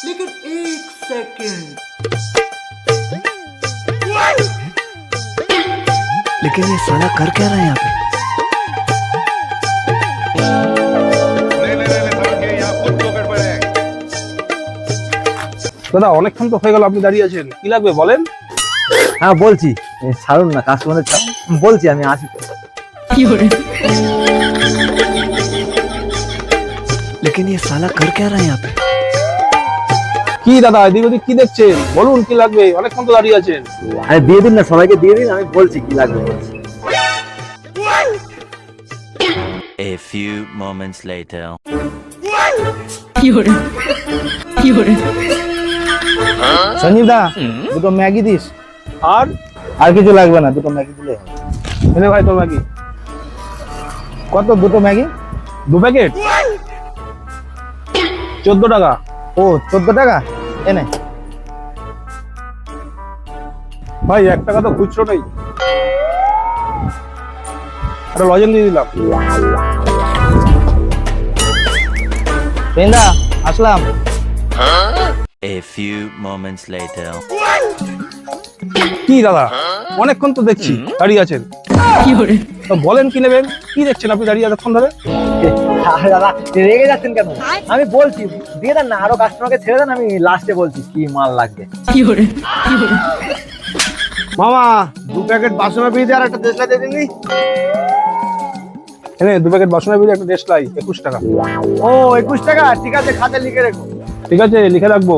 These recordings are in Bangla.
लेकिन एक सेकंड लेकिन ये साला कर क्या रहा है यहाँ पे नहीं नहीं नहीं समझ गए यहाँ खुद दो गड़बड़ है দাদা অনেকক্ষণ তো হয়ে গেল আপনি দাঁড়িয়ে আছেন কি লাগবে বলেন হ্যাঁ বলছি এ, ছাড়ুন না কাস্টমারের ছাড় বলছি আমি আসি लेकिन ये साला कर क्या रहा है यहाँ पे কি দাদা এদিক ওদিক কি দেখছেন? বলুন কি লাগবে? অনেকক্ষণ তো দাঁড়িয়ে আছেন। আরে দিয়ে দিন না সবাইকে দিয়ে দিন আমি বলছি কি লাগবে বলছি। A few moments later. Sanjeev দা দুটো ম্যাগি দিস। আর? আর কিছু লাগবে না দুটো ম্যাগি দিলে হবে। এনে ভাই তোর নাকি কত দুটো ম্যাগি? দু প্যাকেট? চোদ্দ টাকা। ও চোদ্দ টাকা? এনে ভাই এক টাকা তো খুচরো নেই। একটা লজেন দিয়ে দিলাম। সঞ্জীব আসলাম। A few moments later. কি দাদা? অনেকক্ষণ তো দেখছি দাঁড়িয়ে আছেন। বলেন কি নেবেন? কি দেখছেন আপনি দাঁড়িয়ে এতক্ষণ ধরে? দাদা রেগে যাচ্ছেন কেন? আমি বলছি দিয়ে দেন না আরও কাস্টমারকে ছেড়ে দেন আমি লাস্টে বলছি কি মাল লাগবে। মামা দু প্যাকেট বাসনা বিড়ি আর একটা দেশলাই দিয়ে দিননি এনে দু প্যাকেট বাসনা বিড়ি একটা দেশলাই একুশ টাকা। ও একুশ টাকা? ঠিক আছে খাতে লিখে রেখো। ঠিক আছে লিখে রাখব।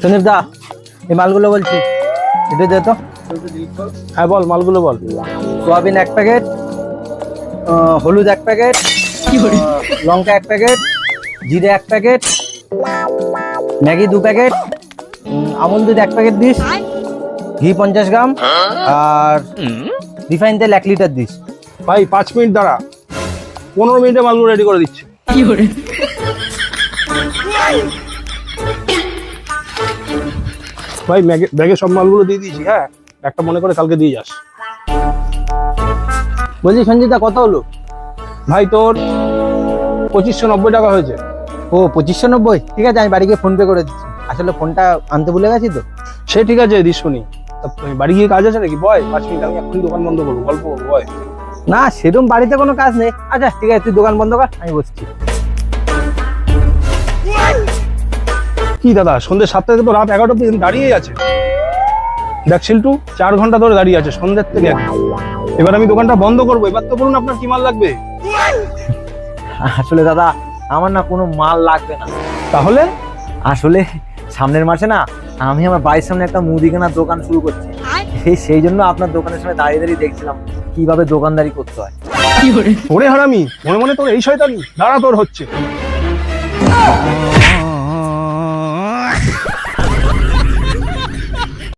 সন্দীপ দা এই মালগুলো বলছি এটা দে তো। হ্যাঁ বল মালগুলো বল। সোয়াবিন এক প্যাকেট হলুদ এক প্যাকেট লঙ্কা এক প্যাকেট জিরে এক প্যাকেট ম্যাগি দু প্যাকেট আমুল দুধ এক প্যাকেট দিস ঘি পঞ্চাশ গ্রাম আর রিফাইন তেল এক লিটার দিস। ভাই পাঁচ মিনিট দাঁড়া। পনেরো মিনিটে মালগুলো রেডি করে দিচ্ছি। ভাই ব্যাগে- ব্যাগে সব মালগুলো দিয়ে দিয়েছি হ্যাঁ? একটা মনে করে কালকে দিয়ে যাস। বলছি সঞ্জিতা কত হলো? ভাই তোর পঁচিশশো নব্বই টাকা হয়েছে। ও পঁচিশশো নব্বই? ঠিক আছে আমি বাড়ি গিয়ে ফোন পে করে দিচ্ছি। আসলে ফোনটা আনতে ভুলে গেছি তো? সে ঠিক আছে দিশুনি তা বাড়ি গিয়ে কাজ আছে নাকি? বয় পাঁচ মিনিট আমি এক্ষুনি দোকান বন্ধ করব গল্প করব বয়। না সেরকম বাড়িতে কোনো কাজ নেই। আচ্ছা ঠিক আছে তুই দোকান বন্ধ কর আমি বসছি। কি দাদা সন্ধ্যে সাতটা থেকে তো রাত এগারোটা অব্দি দাঁড়িয়েই আছে। দেখ শিল্টু চার ঘণ্টা ধরে দাঁড়িয়ে আছে সন্ধ্যের থেকে একদম। এবার আমি দোকানটা বন্ধ করব। এবার তো বলুন আপনার কি মাল লাগবে? আসলে দাদা আমার না কোনো মাল লাগবে না। তাহলে? আসলে সামনের মাসে না আমি আমার বাড়ির সামনে একটা মুদিখানার দোকান শুরু করছি। সেই সেই জন্য আপনার দোকানের সামনে দাঁড়িয়ে দাঁড়িয়ে দেখছিলাম কীভাবে দোকানদারি করতে হয়। ওরে হারামি মনে মনে তোর এই শয়তানি দাঁড়া তোর হচ্ছে।